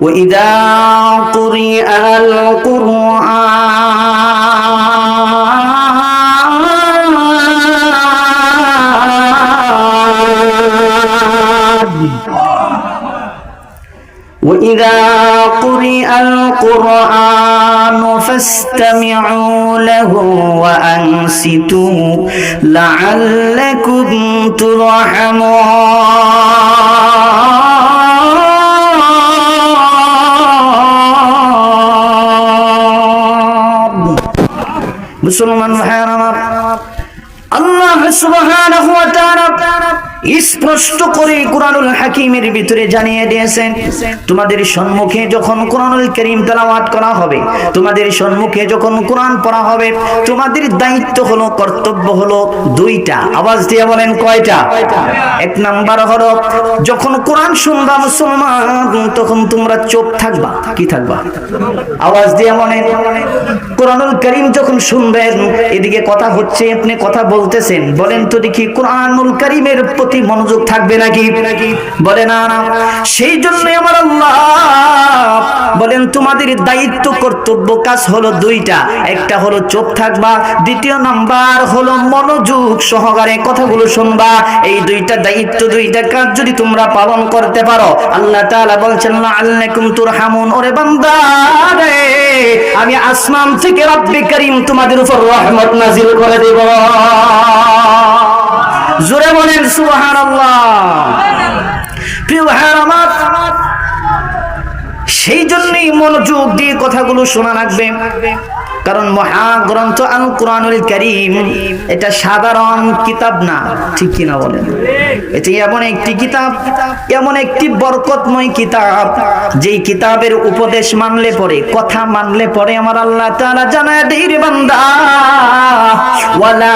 وإذا قرئ القرآن وإذا قرئ القرآن فاستمعوا له وأنصتوا لعلكم ترحمون মুসলমান ভাইয়ার স্পষ্ট করে কোরআনুল হাকিমের ভিতরে জানিয়ে দিয়েছেন, তোমাদের সম্মুখে যখন কোরআনুল করিম করা হবে, তোমাদের সম্মুখে যখন কোরআন পড়া হবে, তোমাদের দায়িত্ব হলো, কর্তব্য হলো দুইটা। আওয়াজ দিয়ে বলেন কয়টা? এক নাম্বার হলো, যখন কোরআন শুনবা মুসলমান, তখন তোমরা চুপ থাকবা। কি থাকবা? আওয়াজ দিয়ে বলেন, কোরআনুল করিম যখন শুনবেন, এদিকে কথা হচ্ছে, আপনি কথা বলতেছেন বলেন তো দেখি কোরআনুল করিমের প্রতি মনোযোগ থাকবে নাকি? বলে না সেই জন্য আমার আল্লাহ তোমাদের দায়িত্ব, কর্তব্য কাজ হলো দুইটা। একটা হলো চোখ থাকবা, দ্বিতীয় নাম্বার হলো মনোযোগ সহকারে কথাগুলো শুনবা। এই দুইটা দায়িত্ব, দুইটা কাজ যদি তোমরা পালন করতে পারো, আল্লাহ তাআলা বলছেন আল্লাকুম তুরহামুন। ওরে বান্দা, রে, আমি আসমান থেকে রব্বে করিম তোমাদের উপর রহমত নাজিল করে দেব। জোরে বলেন, সুবহানাল্লাহ। প্রিয় ভাইয়ার আমার সেই জন্যই মনোযোগ দিয়ে কথাগুলো শোনা লাগবে। কারণ মহাগ্রন্থ আল কোরআনুল করিম এটা সাধারণ কিতাব না, ঠিক কিনা বলেন? এটা এমন একটি কিতাব, এমন একটি বরকতময় কিতাব, যেই কিতাবের উপদেশ মানলে পরে, কথা মানলে পরে আমার আল্লাহ তাআলা জানায় দেই বান্দা ওয়ালা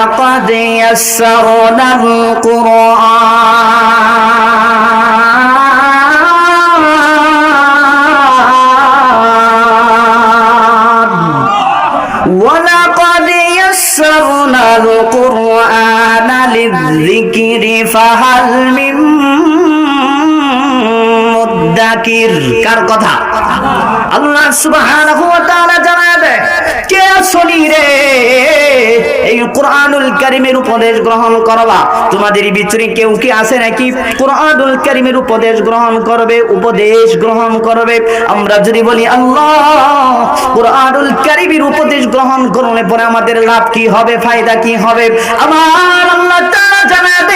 ফাহাল মিম মুদাকির কার কথা? আল্লাহ সুবহানাহু ওয়া তাআলা কে রে? এই উপদেশ গ্রহণ করবা। তোমাদের ভিতরে কেউ কি আছে নাকি? উপদেশ গ্রহণ করবে, উপদেশ গ্রহণ করবে। আমরা যদি বলি, আল্লাহ, কোরআনুল কারিমের উপদেশ গ্রহণ করলে পরে আমাদের লাভ কি হবে, ফায়দা কি হবে? আমার আল্লাহ তাআলা জানাতে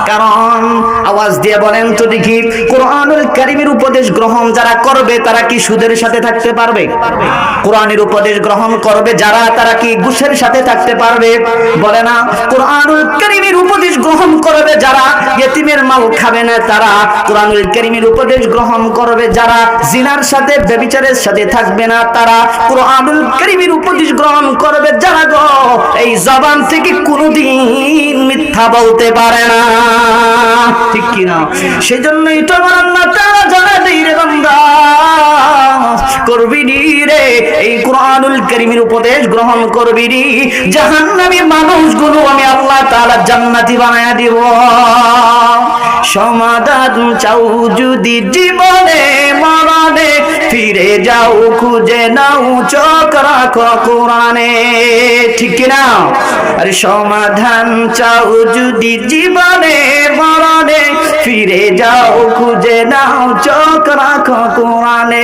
কারণ আওয়াজ দিয়ে বলেন তো দেখি কোরআনুল কারীমের উপদেশ গ্রহণ যারা করবে, তারা কি সুদের সাথে থাকতে পারবে? কোরআনের উপদেশ গ্রহণ করবে যারা, তারা কি ঘুষের সাথে থাকতে পারবে? বলে না, কোরআনুল কারীমের উপদেশ গ্রহণ করবে যারা ইয়েতিমের মাল খাবে না, তারা কোরআনুল কারীমের উপদেশ গ্রহণ করবে যারা জিনার সাথে ব্যভিচারের সাথে থাকবে না, তারা কোরআনুল কারীমের উপদেশ গ্রহণ করবে যারা গো, এই জবান থেকে কোনোদিন মিথ্যা বলতে পারে না। ঠিক কিনা? সেজন্যই তো আমার আল্লাহ তারা জানা দেই রে বান্দা। করবি নি রে? এই কোরআনুল কারীমের উপদেশ গ্রহণ করবি নি? জাহান্নামী মানুষগুলো আমি আল্লাহ তাআলা জান্নাতি বানায়া দিব। সমাধান চাও যদি জীবনে মরণে, ফিরে যাও, খুঁজে নাও, চোখ রাখো কোরআনে। ঠিক না আরে সমাধান চাও যদি জীবনে মরণে, ফিরে যাও, খুঁজে নাও, চোখ রাখো কোরআনে।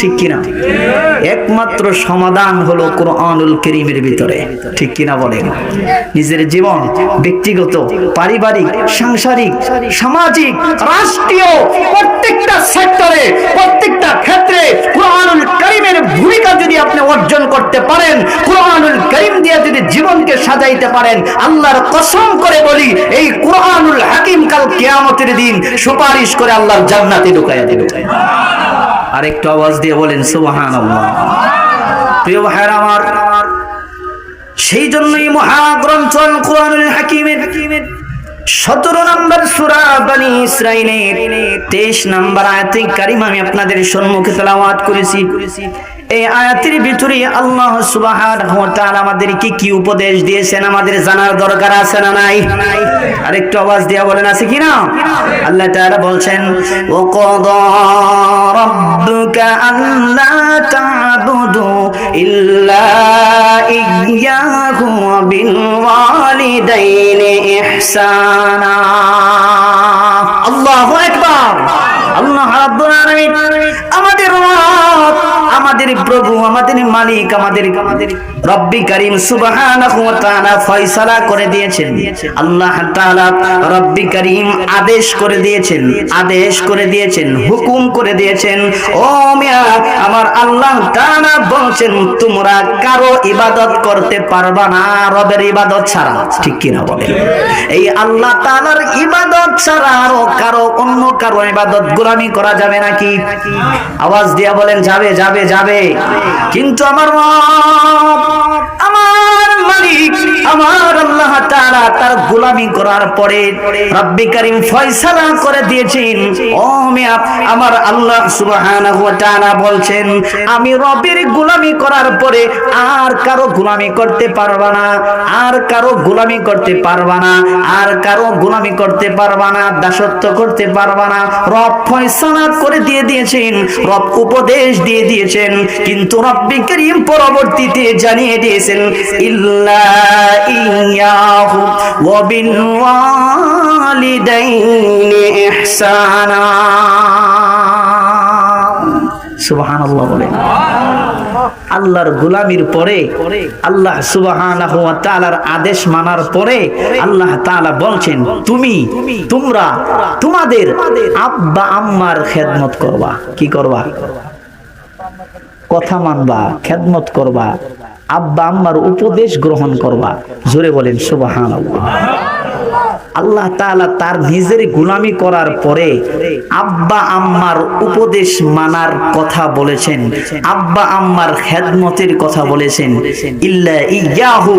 ঠিক কিনা? একমাত্র সমাধান হলো কোরআনুল করিমের ভিতরে। ঠিক কিনা বলেন? নিজের জীবন, ব্যক্তিগত, পারিবারিক, সাংসারিক, সামাজিক, রাষ্ট্রীয়, প্রত্যেকটা সেক্টরে, প্রত্যেকটা ক্ষেত্রে কোরআনুল করিমের ভূমিকা যদি আপনি অর্জন করতে পারেন, কোরআনুল করিম দিয়ে যদি জীবনকে সাজাইতে পারেন, আল্লাহর কসম করে বলি, এই কোরআনুল হাকিম কাল কিয়ামতের দিন সুপারিশ করে আল্লাহর জান্নাতে ঢুকাইয়া দেবে। আরেকটু আওয়াজ দিয়ে বলেন সুবাহান প্রিয় ভাইয়ের আমার সেই জন্যই মহাগ্রন্থ কোরআনুল হাকিমের হাকিমের সতেরো নম্বর সুরা বানি ইসরাইলের তেইশ নম্বর আয়াতে কারিম আমি আপনাদের সম্মুখে তেলাওয়াত করেছি। এই আয়াতের ভিতরে আল্লাহ সুবহানাহু ওয়া তাআলা আমাদেরকে কি উপদেশ দিয়েছেন আমাদের জানার দরকার আছে না নাই? আরেকটু আওয়াজ দিয়া বলেন, আছে কি না? আল্লাহ তাআলা বলছেন ও কদা রাব্বুকা আল্লা তা'বুদু ইল্লা ইহসানা আল্লাহু আকবার। আল্লাহ রাব্বুল আলামিন আমাদের প্রভু, আমাদের মালিক, আমাদের রব্বি করিম সুবহানাহু ফয়সালা করে দিয়েছেন। আল্লাহ রব্বি করিম আদেশ করে দিয়েছেন, আদেশ করে দিয়েছেন, হুকুম করে দিয়েছেন। ও মিয়া, আমার আল্লাহ তাআলা বলছেন, তোমরা কারও ইবাদত করতে পারবা না রবের ইবাদত ছাড়া। ঠিক কি না বলেন? এই আল্লাহ তাআলার ইবাদত ছাড়া আরও কারও, অন্য কারও ইবাদত গোলামি করা যাবে নাকি? আওয়াজ দিয়া বলেন, যাবে যাবে যাবে। কিন্তু আমার আমার মালিক আমার আল্লাহ তার গোলামি করার পরে রব্বি করিম ফয়সালা করে দিয়েছেন। ও আমার আল্লাহ সুবহানাহু বলছেন, আমি রবের গোলামি করার পরে আর কারও গোলামি করতে পারবা না, আর কারও গোলামি করতে পারবা না, আর কারও গোলামি করতে পারবা না, দাসত্ব করতে পারবা না। রব ফয়সালা করে দিয়ে দিয়েছেন, রব উপদেশ দিয়ে দিয়েছেন, কিন্তু রব্বি করিম পরবর্তীতে জানিয়ে দিয়েছেন, ইল্লা ওয়া বিল ওয়ালিদাইনি ইহসানা সুবহানাল্লাহ বলেন। আল্লাহর গোলামির পরে আল্লাহ তাআলার আদেশ মানার পরে আল্লাহ বলছেন, তুমি, তোমরা তোমাদের আব্বা আম্মার খেদমত করবা। কি করবা? কথা মানবা, খেদমত করবা। আব্বা আম্মার উপদেশ গ্রহণ করবা। জোরে বলেন, সুবহানাল্লাহ। আল্লাহ তাআলা তার নিজের গুলামি করার পরে আব্বা আম্মার উপদেশ মানার কথা বলেছেন, আব্বা আম্মার খেদমতের কথা বলেছেন। ইল্লা ইয়াহু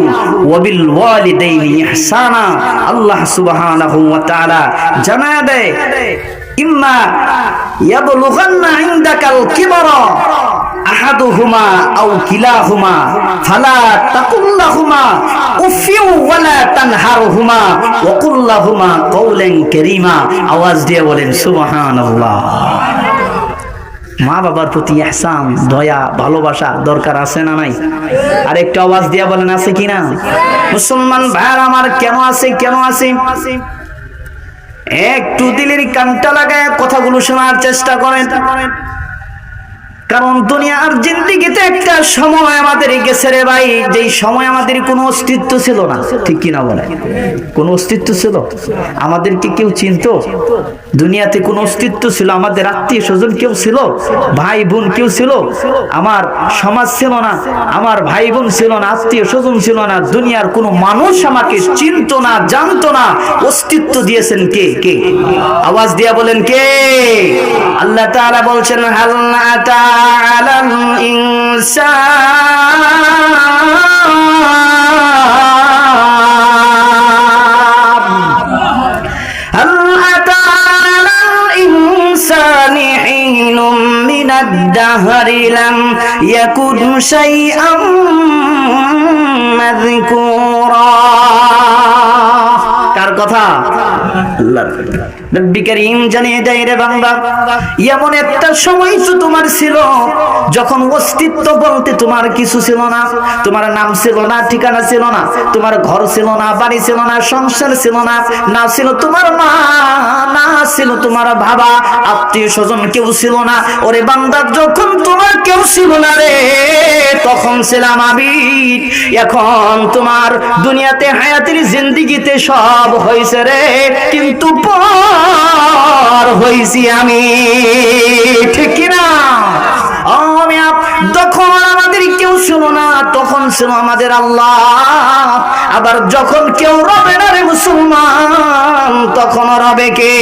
ওয়া বিল ওয়ালিদাইনি ইহসানা। আল্লাহ সুবহানাহু ওয়া তাআলা জানায় দেয়, ইম্মা ইয়াবলুগান্না ইনদাকাল কিবরা। ভালোবাসা দরকার আছে না নাই? আর আওয়াজ দিয়া বলেন, আছে কিনা মুসলমান ভাইয়ার আমার কেন আছে কেন আছে? একটু দিলের কানটা লাগায় কথাগুলো শোনার চেষ্টা করেন। কারণ দুনিয়ার জিন্দিগিতে একটা সময় আমাদের গেছে রে ভাই, যেই সময় আমাদের কোনো অস্তিত্ব ছিল না। ঠিক কিনা বলে? কোনো অস্তিত্ব ছিল? আমাদেরকে কেউ চিনত? দুনিয়াতে কোনো অস্তিত্ব ছিল? আমাদের আত্মীয় স্বজন কেউ ছিল? ভাই বোন কেউ ছিল? আমার সমাজ ছিল না, আমার ভাই বোন ছিল না, আত্মীয় স্বজন ছিল না, দুনিয়ার কোনো মানুষ আমাকে চিনতো না, জানতো না, অস্তিত্ব দিয়েছেন কে? কে? আওয়াজ দিয়া বলেন কে? আল্লাহ তাআলা বলছেন হাল আতা আলাল ইনসান? হাল আতা আলাল ইনসানি হিনুম মিনাদ দাহরি কার কথা। তোমার বাবা, আত্মীয় স্বজন কেউ ছিল না। ওরে বান্দা, যখন তোমার কেউ ছিল না রে, তখন ছিলাম আমি। এখন তোমার দুনিয়াতে, হায়াতের জিন্দিগিতে সব হয়েছে রে, কিন্তু পর হয়েছি আমি। ঠিক কিনা? তখন আমাদের কেউ শুনো না, তখন শুনো আমাদের আল্লাহ। আবার যখন কেউ রবে না রে মুসলমান তখন রবে কে?